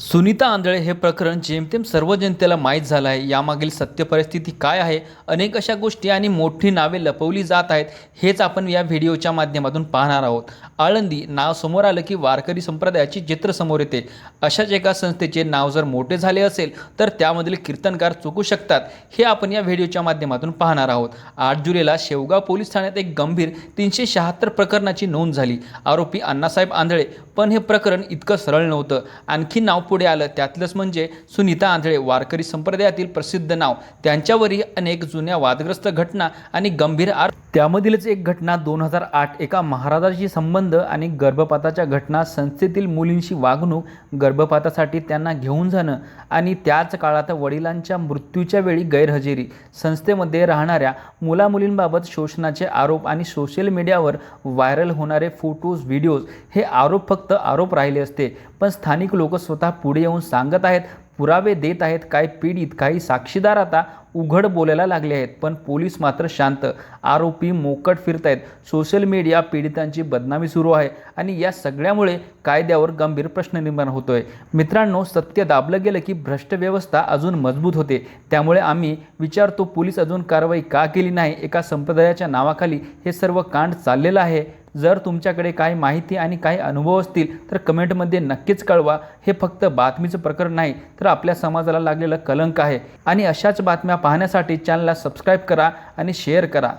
सुनीता आंधळे हे प्रकरण जेमतेम सर्व जनतेला माहीत झालं आहे यामागील सत्य परिस्थिती काय आहे? अनेक अशा गोष्टी आणि मोठी नावे लपवली जात आहेत हेच आपण या व्हिडिओच्या माध्यमातून पाहणार आहोत. आळंदी नाव समोर आलं की वारकरी संप्रदायाची चित्र समोर येते. अशाच एका संस्थेचे नाव जर मोठे झाले असेल तर त्यामधील कीर्तनकार चुकू शकतात हे आपण या व्हिडिओच्या माध्यमातून पाहणार आहोत. आठ जुलैला शेवगाव पोलीस ठाण्यात एक गंभीर तीनशे शहात्तर प्रकरणाची नोंद झाली. आरोपी अण्णासाहेब आंधळे पण हे प्रकरण इतकं सरळ नव्हतं. आणखी नाव पुढे आलं. त्यातलंच म्हणजे सुनीता आंधळे वारकरी संप्रदायातील प्रसिद्ध नाव. त्यांच्यावरही अनेक जुन्या वादग्रस्त घटना आणि गंभीर आर त्यामधीलच एक घटना दोन हजार आठ एका महाराजाशी संबंध आणि गर्भपाताच्या घटना संस्थेतील मुलींशी वागणूक गर्भपातासाठी त्यांना घेऊन जाणं आणि त्याच काळात वडिलांच्या मृत्यूच्या वेळी गैरहजेरी. संस्थेमध्ये राहणाऱ्या मुलामुलींबाबत शोषणाचे आरोप आणि सोशल मीडियावर व्हायरल होणारे फोटोज व्हिडिओज हे आरोप फक्त आरोप राहिले असते. पण स्थानिक लोक स्वतः पुढे येऊन सांगत आहेत पुरावे देत आहेत काही पीडित काही साक्षीदार आता उघड बोलायला लागले आहेत. पण पोलीस मात्र शांत. आरोपी मोकट फिरत आहेत सोशल मीडिया पीडितांची बदनामी सुरू आहे आणि या सगळ्यामुळे कायद्यावर गंभीर प्रश्न निर्माण होतो आहे मित्रांनो सत्य दाबलं गेलं की भ्रष्ट व्यवस्था अजून मजबूत होते. त्यामुळे आम्ही विचारतो पोलीस अजून कारवाई का केली नाही? एका संप्रदायाच्या नावाखाली हे सर्व कांड चाललेलं आहे. जर तुमच्याकडे काही माहिती आणि काही अनुभव असतील तर कमेंटमध्ये नक्कीच कळवा. हे फक्त बातमीचं प्रकरण नाही तर आपल्या समाजाला लागलेलं कलंक आहे. आणि अशाच बातम्या पाहण्यासाठी चॅनलला सबस्क्राईब करा आणि शेअर करा.